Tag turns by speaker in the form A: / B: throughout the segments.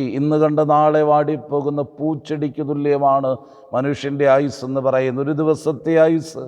A: ഇന്ന് കണ്ട നാളെ വാടിപ്പോകുന്ന പൂച്ചെടിക്ക് തുല്യമാണ് മനുഷ്യന്റെ ആയുസ് എന്ന് പറയുന്ന ഒരു ദിവസത്തെ ആയുസ്.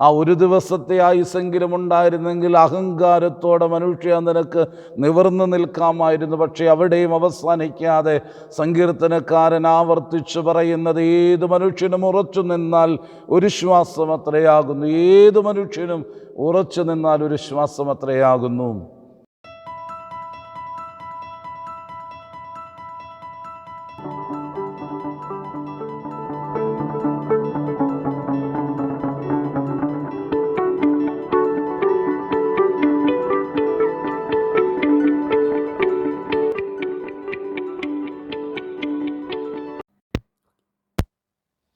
A: ആ ഒരു ദിവസത്തെ ആയുസെങ്കിലും ഉണ്ടായിരുന്നെങ്കിൽ അഹങ്കാരത്തോടെ മനുഷ്യ നിനക്ക് നിവർന്നു നിൽക്കാമായിരുന്നു. പക്ഷേ അവിടെയും അവസാനിക്കാതെ സങ്കീർത്തനക്കാരൻ ആവർത്തിച്ചു പറയുന്നത് ഏത് മനുഷ്യനും ഉറച്ചു നിന്നാൽ ഒരു ശ്വാസം അത്രയാകുന്നു. ഏത് മനുഷ്യനും ഉറച്ചു നിന്നാൽ ഒരു ശ്വാസം അത്രയാകുന്നു.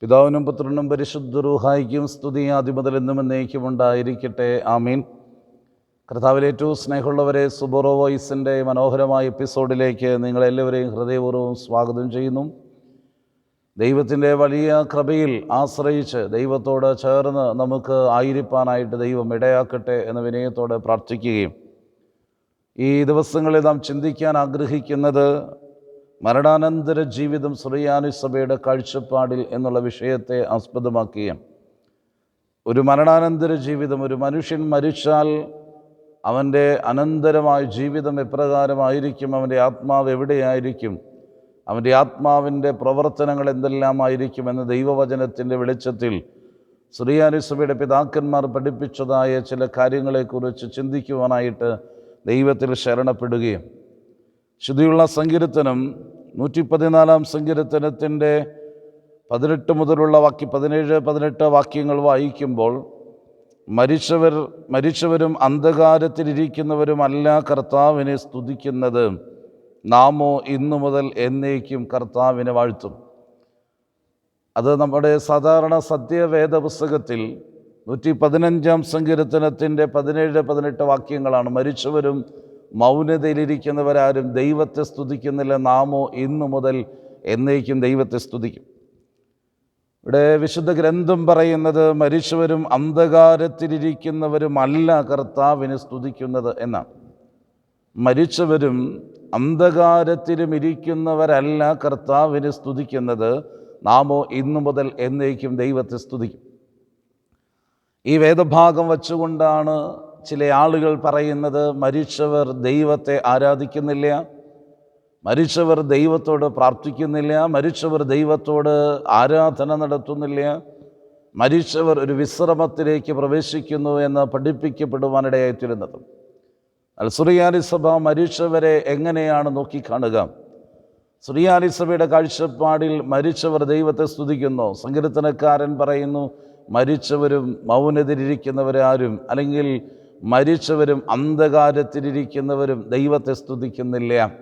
A: പിതാവിനും പുത്രനും പരിശുദ്ധ റൂഹായിക്കും സ്തുതി എന്നും എന്നേക്കും ഉണ്ടായിരിക്കട്ടെ. ആമീൻ. കർത്താവിലെ ഏറ്റവും സ്നേഹമുള്ളവരെ സുബോറോ വോയിസിന്റെ മനോഹരമായ എപ്പിസോഡിലേക്ക് നിങ്ങളെല്ലാവരെയും ഹൃദയപൂർവം സ്വാഗതം ചെയ്യുന്നു. ദൈവത്തിന്റെ വലിയ കൃപയിൽ ആശ്രയിച്ച് ദൈവത്തോട് ചേർന്ന് നമുക്ക് ആയിരിക്കാനായിട്ട് ദൈവം ഇടയാക്കട്ടെ എന്ന വിനയത്തോടെ പ്രാർത്ഥിക്കുകയും ഈ ദിവസങ്ങളിൽ നാം ചിന്തിക്കാൻ ആഗ്രഹിക്കുന്നത് മരണാനന്തര ജീവിതം ശ്രീയാനി സുറിയാനുസഭയുടെ കാഴ്ചപ്പാടിൽ എന്നുള്ള വിഷയത്തെ ആസ്പദമാക്കിയ ഒരു മരണാനന്തര ജീവിതം ഒരു മനുഷ്യൻ മരിച്ചാൽ അവന്റെ അനന്തരമായ ജീവിതം എപ്രകാരമായിരിക്കും? അവന്റെ ആത്മാവ് എവിടെയായിരിക്കും? അവന്റെ ആത്മാവിന്റെ പ്രവർത്തനങ്ങൾ എന്തെല്ലാമായിരിക്കും എന്ന ദൈവവചനത്തിന്റെ വെളിച്ചത്തിൽ സുറിയാനുസഭയുടെ പിതാക്കന്മാർ പഠിപ്പിച്ചതായ ചില കാര്യങ്ങളെക്കുറിച്ച് ചിന്തിക്കുവാനായിട്ട് ദൈവത്തിൽ ശരണപ്പെടുകയും ശുദ്ധിയുള്ള സങ്കീർത്തനം നൂറ്റി പതിനാലാം സങ്കീർത്തനത്തിന്റെ പതിനെട്ട് മുതലുള്ള വാക്യ പതിനേഴ് പതിനെട്ട് വാക്യങ്ങൾ വായിക്കുമ്പോൾ മരിച്ചവർ മരിച്ചവരും അന്ധകാരത്തിലിരിക്കുന്നവരുമല്ല കർത്താവിനെ സ്തുതിക്കുന്നത്. നാമോ ഇന്നു മുതൽ എന്നേക്കും കർത്താവിനെ വാഴ്ത്തും. അത് നമ്മുടെ സാധാരണ സത്യവേദ പുസ്തകത്തിൽ നൂറ്റി പതിനഞ്ചാം സങ്കീർത്തനത്തിന്റെ പതിനേഴ് പതിനെട്ട് വാക്യങ്ങളാണ്. മരിച്ചവരും മൗനതയിലിരിക്കുന്നവരാരും ദൈവത്തെ സ്തുതിക്കുന്നില്ല. നാമോ ഇന്നു മുതൽ എന്നേക്കും ദൈവത്തെ സ്തുതിക്കും. ഇവിടെ വിശുദ്ധ ഗ്രന്ഥം പറയുന്നത് മരിച്ചവരും അന്ധകാരത്തിലിരിക്കുന്നവരുമല്ല കർത്താവിനെ സ്തുതിക്കുന്നത് എന്നാണ്. മരിച്ചവരും അന്ധകാരത്തിലും ഇരിക്കുന്നവരല്ല കർത്താവിനെ സ്തുതിക്കുന്നത്. നാമോ ഇന്നു മുതൽ എന്നേക്കും ദൈവത്തെ സ്തുതിക്കും. ഈ വേദഭാഗം വച്ചുകൊണ്ടാണ് ചില ആളുകൾ പറയുന്നത് മരിച്ചവർ ദൈവത്തെ ആരാധിക്കുന്നില്ല മരിച്ചവർ ദൈവത്തോട് പ്രാർത്ഥിക്കുന്നില്ല മരിച്ചവർ ദൈവത്തോട് ആരാധന നടത്തുന്നില്ല മരിച്ചവർ ഒരു വിശ്രമത്തിലേക്ക് പ്രവേശിക്കുന്നു എന്ന് പഠിപ്പിക്കപ്പെടുവാനിടയായിത്തീരുന്നത് അൽ സുറിയാനി സഭ മരിച്ചവരെ എങ്ങനെയാണ് നോക്കിക്കാണുക? സുറിയാനി സഭയുടെ കാഴ്ചപ്പാടിൽ മരിച്ചവർ ദൈവത്തെ സ്തുതിക്കുന്നു. സങ്കീർത്തനക്കാരൻ പറയുന്നു മരിച്ചവരും മൗനത്തിലിരിക്കുന്നവരാരും അല്ലെങ്കിൽ മരിച്ചവരും അന്ധകാരത്തിലിരിക്കുന്നവരും ദൈവത്തെ സ്തുതിക്കുന്നില്ല.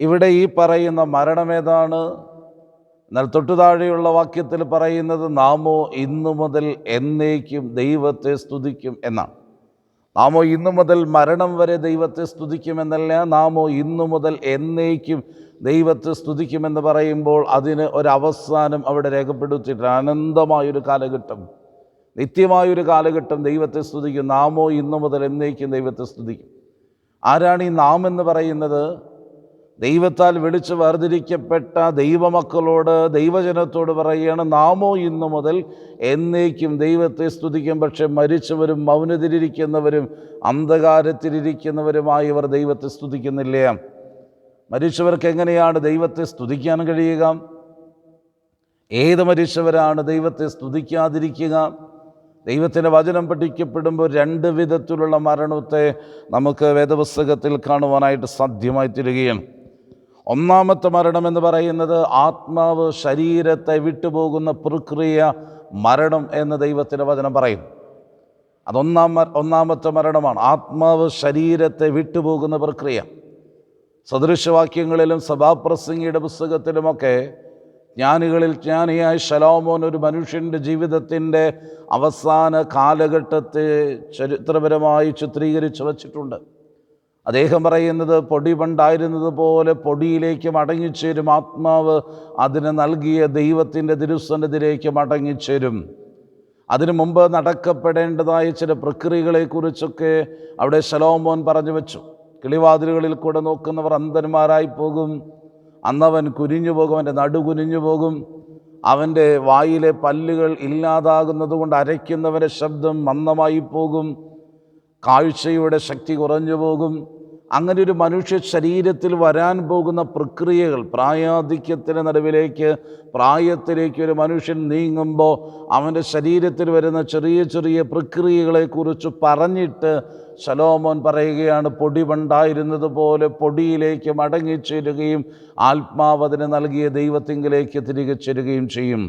A: ഇവിടെ ഈ പറയുന്ന മരണമേതാണ് എന്നാൽ തൊട്ടുതാഴെയുള്ള വാക്യത്തിൽ പറയുന്നത് നാമോ ഇന്നു മുതൽ എന്നേക്കും ദൈവത്തെ സ്തുതിക്കും എന്നാണ്. നാമോ ഇന്നു മുതൽ മരണം വരെ ദൈവത്തെ സ്തുതിക്കുമെന്നല്ല നാമോ ഇന്നു മുതൽ എന്നേക്കും ദൈവത്തെ സ്തുതിക്കുമെന്ന് പറയുമ്പോൾ അതിന് ഒരവസാനം അവിടെ രേഖപ്പെടുത്തിയിട്ടുണ്ട്. അനന്തമായൊരു കാലഘട്ടം. നിത്യമായൊരു കാലഘട്ടം ദൈവത്തെ സ്തുതിക്കും. നാമോ ഇന്നു മുതൽ എന്നേക്കും ദൈവത്തെ സ്തുതിക്കും. ആരാണ് ഈ നാം എന്ന് പറയുന്നത്? ദൈവത്താൽ വിളിച്ച് വേർതിരിക്കപ്പെട്ട ദൈവമക്കളോട് ദൈവജനത്തോട് പറയുകയാണ് നാമോ ഇന്നു മുതൽ എന്നേക്കും ദൈവത്തെ സ്തുതിക്കും. പക്ഷെ മരിച്ചവരും മൗനത്തിലിരിക്കുന്നവരും അന്ധകാരത്തിലിരിക്കുന്നവരുമായി ഇവർ ദൈവത്തെ സ്തുതിക്കുന്നില്ല. മരിച്ചവർക്ക് എങ്ങനെയാണ് ദൈവത്തെ സ്തുതിക്കാൻ കഴിയുക? ഏത് മരിച്ചവരാണ് ദൈവത്തെ സ്തുതിക്കാതിരിക്കുക? ദൈവത്തിന്റെ വചനം പഠിക്കപ്പെടുമ്പോൾ രണ്ട് വിധത്തിലുള്ള മരണത്തെ നമുക്ക് വേദപുസ്തകത്തിൽ കാണുവാനായിട്ട് സാധ്യമായി തീരുകയാണ്. ഒന്നാമത്തെ മരണം എന്ന് പറയുന്നത് ആത്മാവ് ശരീരത്തെ വിട്ടുപോകുന്ന പ്രക്രിയ മരണം എന്ന് ദൈവത്തിന്റെ വചനം പറയും അതൊന്നാം ഒന്നാമത്തെ മരണമാണ്. ആത്മാവ് ശരീരത്തെ വിട്ടുപോകുന്ന പ്രക്രിയ. സദൃശവാക്യങ്ങളിലും സഭാപ്രസംഗിയുടെ പുസ്തകത്തിലുമൊക്കെ ജ്ഞാനികളിൽ ജ്ഞാനിയായ ശലോമോൻ ഒരു മനുഷ്യന്റെ ജീവിതത്തിന്റെ അവസാന കാലഘട്ടത്തെ ചരിത്രപരമായി ചിത്രീകരിച്ച് വച്ചിട്ടുണ്ട്. അദ്ദേഹം പറയുന്നത് പൊടി പണ്ടായിരുന്നത് പോലെ പൊടിയിലേക്ക് മടങ്ങിച്ചേരും. ആത്മാവ് അതിന് നൽകിയ ദൈവത്തിന്റെ തിരുസന്നിധിയിലേക്ക് മടങ്ങിച്ചേരും. അതിനു മുമ്പ് നടക്കപ്പെടേണ്ടതായ ചില പ്രക്രിയകളെക്കുറിച്ചൊക്കെ അവിടെ ശലോമോൻ പറഞ്ഞു വെച്ചു. കിളിവാതിലുകളിൽ കൂടെ നോക്കുന്നവർ അന്ധന്മാരായി പോകും. അന്നവൻ കുരിഞ്ഞു പോകും അവന്റെ നടു കുനിഞ്ഞു പോകും. അവന്റെ വായിലെ പല്ലുകൾ ഇല്ലാതാകുന്നത് കൊണ്ട് അരയ്ക്കുന്നവന്റെ ശബ്ദം മന്ദമായി പോകും. കാഴ്ചയുടെ ശക്തി കുറഞ്ഞു പോകും. അങ്ങനെ ഒരു മനുഷ്യ ശരീരത്തിൽ വരാൻ പോകുന്ന പ്രക്രിയകൾ പ്രായാധിക്യത്തിന്റെ നടുവിലേക്ക് പ്രായത്തിലേക്ക് ഒരു മനുഷ്യൻ നീങ്ങുമ്പോൾ അവന്റെ ശരീരത്തിൽ വരുന്ന ചെറിയ ചെറിയ പ്രക്രിയകളെക്കുറിച്ച് പറഞ്ഞിട്ട് ശലോമോൻ പറയുകയാണ് പൊടി പണ്ടായിരുന്നത് പോലെ പൊടിയിലേക്ക് മടങ്ങിച്ചേരുകയും ആത്മാവതിന് നൽകിയ ദൈവത്തിങ്കിലേക്ക് തിരികെ ചേരുകയും ചെയ്യും.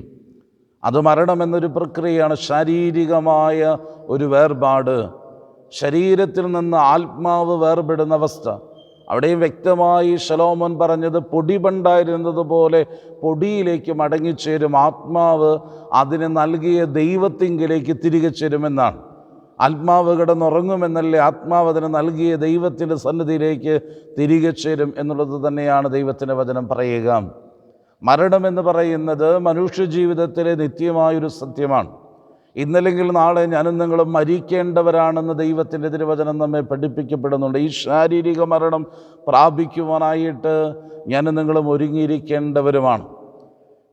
A: അത് മരണമെന്നൊരു പ്രക്രിയയാണ് ശാരീരികമായ ഒരു വേർപാട്. ശരീരത്തിൽ നിന്ന് ആത്മാവ് വേർപെടുന്ന അവസ്ഥ. അവിടെയും വ്യക്തമായി ശലോമോൻ പറഞ്ഞത് പൊടി പണ്ടായിരുന്നത് പോലെ പൊടിയിലേക്ക് മടങ്ങിച്ചേരും. ആത്മാവ് അതിന് നൽകിയ ദൈവത്തിങ്കിലേക്ക് തിരികെ ചേരുമെന്നാണ്. ആത്മാവ് കിടന്നുറങ്ങുമെന്നല്ലേ ആത്മാവ് അതിന് നൽകിയ ദൈവത്തിന്റെ സന്നിധിയിലേക്ക് തിരികെ ചേരും എന്നുള്ളത് തന്നെയാണ് ദൈവത്തിന്റെ വചനം പറയുക. മരണമെന്ന് പറയുന്നത് മനുഷ്യ ജീവിതത്തിലെ നിത്യമായൊരു സത്യമാണ്. ഇന്നല്ലെങ്കിൽ നാളെ ഞാനും നിങ്ങളും മരിക്കേണ്ടവരാണെന്ന് ദൈവത്തിന്റെ തിരുവചനം നമ്മെ പഠിപ്പിക്കപ്പെടുന്നുണ്ട്. ഈ ശാരീരിക മരണം പ്രാപിക്കുവാനായിട്ട് ഞാനും നിങ്ങളും ഒരുങ്ങിയിരിക്കേണ്ടവരുമാണ്.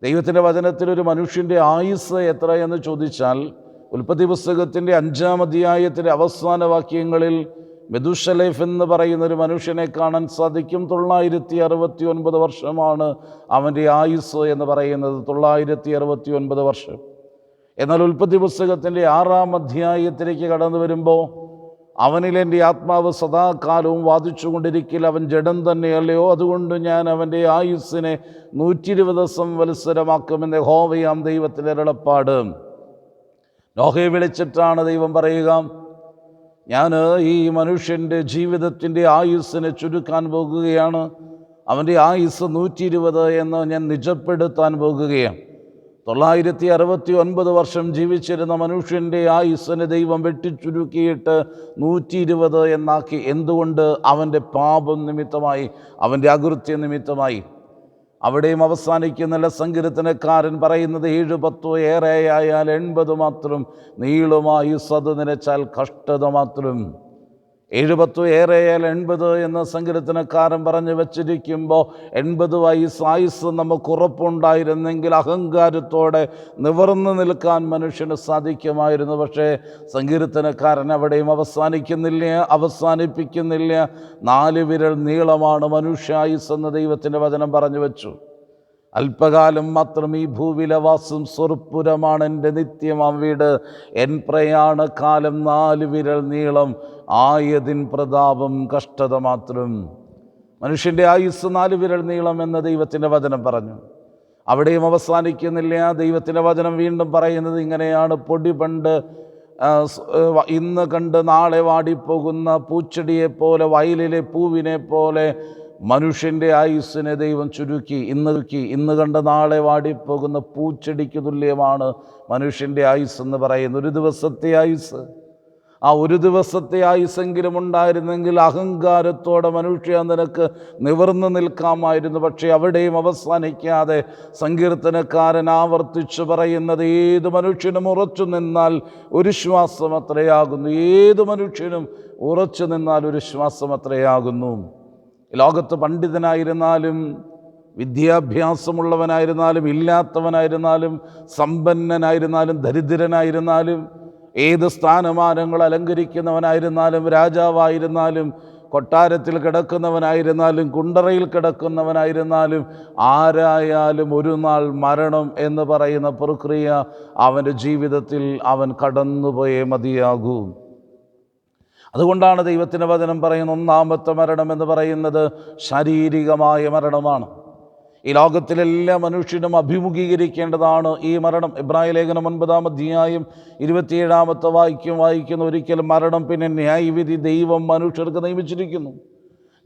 A: ദൈവത്തിന്റെ വചനത്തിൽ ഒരു മനുഷ്യന്റെ ആയുസ് എന്ന് ചോദിച്ചാൽ ഉൽപ്പത്തി പുസ്തകത്തിന്റെ അഞ്ചാം അധ്യായത്തിന്റെ അവസാന വാക്യങ്ങളിൽ മെദുഷലൈഫ് എന്ന് പറയുന്ന ഒരു മനുഷ്യനെ കാണാൻ സാധിക്കും. തൊള്ളായിരത്തി അറുപത്തി ഒൻപത് വർഷമാണ് അവന്റെ ആയുസ് എന്ന് പറയുന്നത്. തൊള്ളായിരത്തി അറുപത്തി ഒൻപത് വർഷം. എന്നാൽ ഉൽപ്പത്തി പുസ്തകത്തിന്റെ ആറാം അധ്യായത്തിലേക്ക് കടന്നു വരുമ്പോൾ അവനിൽ എന്റെ ആത്മാവ് സദാകാലവും വാദിച്ചുകൊണ്ടിരിക്കില്ല അവൻ ജഡം തന്നെയല്ലയോ? അതുകൊണ്ട് ഞാൻ അവന്റെ ആയുസ്സിനെ നൂറ്റി ഇരുപത് സംവത്സരമാക്കുമെന്ന് ഹോവയാം ദൈവത്തിന്റെ ഇരളപ്പാട് നോഹയെ വിളിച്ചിട്ടാണ് ദൈവം പറയുക ഞാൻ ഈ മനുഷ്യന്റെ ജീവിതത്തിന്റെ ആയുസ്സിനെ ചുരുക്കാൻ പോകുകയാണ്. അവന്റെ ആയുസ് നൂറ്റി ഇരുപത് എന്ന് ഞാൻ നിജപ്പെടുത്താൻ പോകുകയാണ്. തൊള്ളായിരത്തി അറുപത്തി ഒൻപത് വർഷം ജീവിച്ചിരുന്ന മനുഷ്യന്റെ ആയുസ്സിനെ ദൈവം വെട്ടിച്ചുരുക്കിയിട്ട് നൂറ്റി ഇരുപത് എന്നാക്കി എന്തുകൊണ്ട് അവന്റെ പാപം നിമിത്തമായി അവന്റെ അകൃത്യ നിമിത്തമായി? അവിടെയും അവസാനിക്കുന്നില്ല സങ്കീർത്തനക്കാരൻ പറയുന്നത് ഏഴ് പത്തോ ഏറെയായാൽ എൺപത് മാത്രം നീളുമായി സത് നിലച്ചാൽ കഷ്ടത മാത്രം. ഏഴ് പത്തോ ഏറെയാൽ എൺപത് എന്ന സങ്കീർത്തനക്കാരൻ പറഞ്ഞു വെച്ചിരിക്കുമ്പോൾ എൺപത് വയസ്സ് ആയുസ് നമുക്ക് ഉറപ്പുണ്ടായിരുന്നെങ്കിൽ അഹങ്കാരത്തോടെ നിവർന്നു നിൽക്കാൻ മനുഷ്യന് സാധിക്കുമായിരുന്നു. പക്ഷേ സങ്കീർത്തനക്കാരൻ അവിടെയും അവസാനിക്കുന്നില്ല അവസാനിപ്പിക്കുന്നില്ല. നാല് വിരൽ നീളമാണ് മനുഷ്യായുസ് എന്ന് ദൈവത്തിന്റെ വചനം പറഞ്ഞു വെച്ചു. അല്പകാലം മാത്രം ഈ ഭൂവിലവാസം സ്വർപ്പുരമാണ് എന്റെ നിത്യമാം വീട്. എൻ പ്രയാണ കാലം നാല് വിരൽ നീളം. ആയതിൻ പ്രതാപം കഷ്ടത മാത്രം. മനുഷ്യന്റെ ആയുസ് നാല് വിരൽ നീളം എന്ന് ദൈവത്തിന്റെ വചനം പറഞ്ഞു. അവിടെയും അവസാനിക്കുന്നില്ല. ദൈവത്തിന്റെ വചനം വീണ്ടും പറയുന്നത് ഇങ്ങനെയാണ്. പൊടി പണ്ട് ഇന്ന് കണ്ട് നാളെ വാടിപ്പോകുന്ന പൂച്ചെടിയെ പോലെ വയലിലെ പൂവിനെ പോലെ മനുഷ്യന്റെ ആയുസ്സിനെ ദൈവം ചുരുക്കി ഇന്ന് ഇന്ന് കണ്ട് നാളെ വാടിപ്പോകുന്ന പൂച്ചെടിക്ക് തുല്യമാണ് മനുഷ്യന്റെ ആയുസ് എന്ന് പറയുന്നത് ഒരു ദിവസത്തെ ആയുസ്. ആ ഒരു ദിവസത്തെ ആയുസെങ്കിലും ഉണ്ടായിരുന്നെങ്കിൽ അഹങ്കാരത്തോടെ മനുഷ്യ നിനക്ക് നിവർന്നു നിൽക്കാമായിരുന്നു. പക്ഷേ അവിടെയും അവസാനിക്കാതെ സങ്കീർത്തനക്കാരൻ ആവർത്തിച്ച് പറയുന്നത് ഏത് മനുഷ്യനും ഉറച്ചു നിന്നാൽ ഒരു ശ്വാസം അത്രയാകുന്നു. ഏത് മനുഷ്യനും ഉറച്ചു നിന്നാൽ ഒരു ശ്വാസം അത്രയാകുന്നു. ലോകത്ത് പണ്ഡിതനായിരുന്നാലും വിദ്യാഭ്യാസമുള്ളവനായിരുന്നാലും ഇല്ലാത്തവനായിരുന്നാലും സമ്പന്നനായിരുന്നാലും ദരിദ്രനായിരുന്നാലും ഏത് സ്ഥാനമാനങ്ങൾ അലങ്കരിക്കുന്നവനായിരുന്നാലും രാജാവായിരുന്നാലും കൊട്ടാരത്തിൽ കിടക്കുന്നവനായിരുന്നാലും കുണ്ടറയിൽ കിടക്കുന്നവനായിരുന്നാലും ആരായാലും ഒരു നാൾ മരണം എന്ന് പറയുന്ന പ്രക്രിയ അവന്റെ ജീവിതത്തിൽ അവൻ കടന്നുപോയേ മതിയാകൂ. അതുകൊണ്ടാണ് ദൈവത്തിന്റെ വചനം പറയുന്ന ഒന്നാമത്തെ മരണം എന്ന് പറയുന്നത് ശാരീരികമായ മരണമാണ്. ഈ ലോകത്തിലെല്ലാ മനുഷ്യനും അഭിമുഖീകരിക്കേണ്ടതാണ് ഈ മരണം. ഇബ്രാഹിം ലേഖനം ഒൻപതാം അധ്യായം ഇരുപത്തിയേഴാമത്തെ വായിക്കും വായിക്കുന്ന. ഒരിക്കൽ മരണം പിന്നെ ന്യായവിധി ദൈവം മനുഷ്യർക്ക് നിയമിച്ചിരിക്കുന്നു.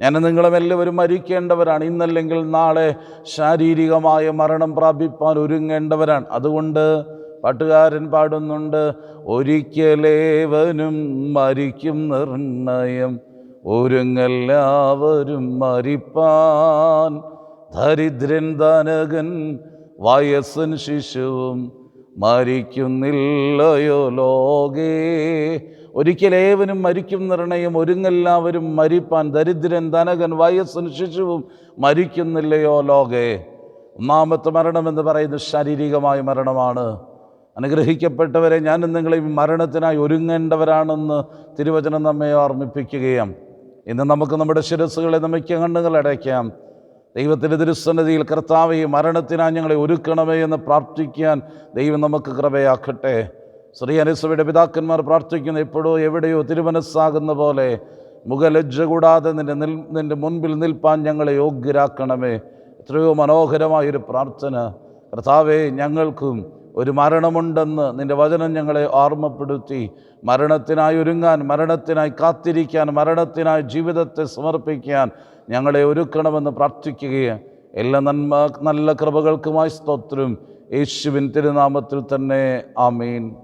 A: ഞാൻ നിങ്ങളും എല്ലാവരും മരിക്കേണ്ടവരാണ്. ഇന്നല്ലെങ്കിൽ നാളെ ശാരീരികമായ മരണം പ്രാപിപ്പാൻ ഒരുങ്ങേണ്ടവരാണ്. അതുകൊണ്ട് പാട്ടുകാരൻ പാടുന്നുണ്ട്. ഒരിക്കലേവനും മരിക്കും നിർണയം. ഒരുങ്ങെല്ലാവരും മരിപ്പാൻ. ദരിദ്രൻ ധനകൻ വയസ്സൻ ശിശുവും മരിക്കുന്നില്ലയോ ലോകേ. ഒരിക്കലേവനും മരിക്കും നിർണയം. ഒരുങ്ങെല്ലാവരും മരിപ്പാൻ. ദരിദ്രൻ ധനകൻ വയസ്സൻ ശിശുവും മരിക്കുന്നില്ലയോ ലോകേ. ഒന്നാമത്തെ മരണമെന്ന് പറയുന്നത് ശാരീരികമായ മരണമാണ്. അനുഗ്രഹിക്കപ്പെട്ടവരെ ഞാൻ നിങ്ങളെയും മരണത്തിനായി ഒരുങ്ങേണ്ടവരാണെന്ന് തിരുവചനം നമ്മെ ഓർമ്മിപ്പിക്കുകയും ഇന്ന് നമുക്ക് നമ്മുടെ ശിരസ്സുകളെ നമുക്ക് കണ്ണുകൾ അടയ്ക്കാം. ദൈവത്തിന്റെ തിരുസന്നിധിയിൽ കർത്താവ് മരണത്തിനായി ഞങ്ങളെ ഒരുക്കണമേ എന്ന് പ്രാർത്ഥിക്കാൻ ദൈവം നമുക്ക് കൃപയാക്കട്ടെ. ശ്രീ അനുസവയുടെ പിതാക്കന്മാർ പ്രാർത്ഥിക്കുന്ന എപ്പോഴോ എവിടെയോ തിരുമനസ്സാകുന്ന പോലെ മുഖലജ്ജ കൂടാതെ നിന്റെ നിന്റെ മുൻപിൽ നിൽപ്പാൻ ഞങ്ങളെ യോഗ്യരാക്കണമേ. എത്രയോ മനോഹരമായൊരു പ്രാർത്ഥന. കർത്താവേ ഞങ്ങൾക്കും ഒരു മരണമുണ്ടെന്ന് നിന്റെ വചനം ഞങ്ങളെ ഓർമ്മപ്പെടുത്തി. മരണത്തിനായി ഒരുങ്ങാൻ മരണത്തിനായി കാത്തിരിക്കാൻ മരണത്തിനായി ജീവിതത്തെ സമർപ്പിക്കാൻ ഞങ്ങളെ ഒരുക്കണമെന്ന് പ്രാർത്ഥിക്കുകയാണ്. എല്ലാ നന്മ നല്ല കൃപകൾക്കുമായി സ്തോത്രം. യേശുവിൻ തിരുനാമത്തിൽ തന്നെ. ആമീൻ.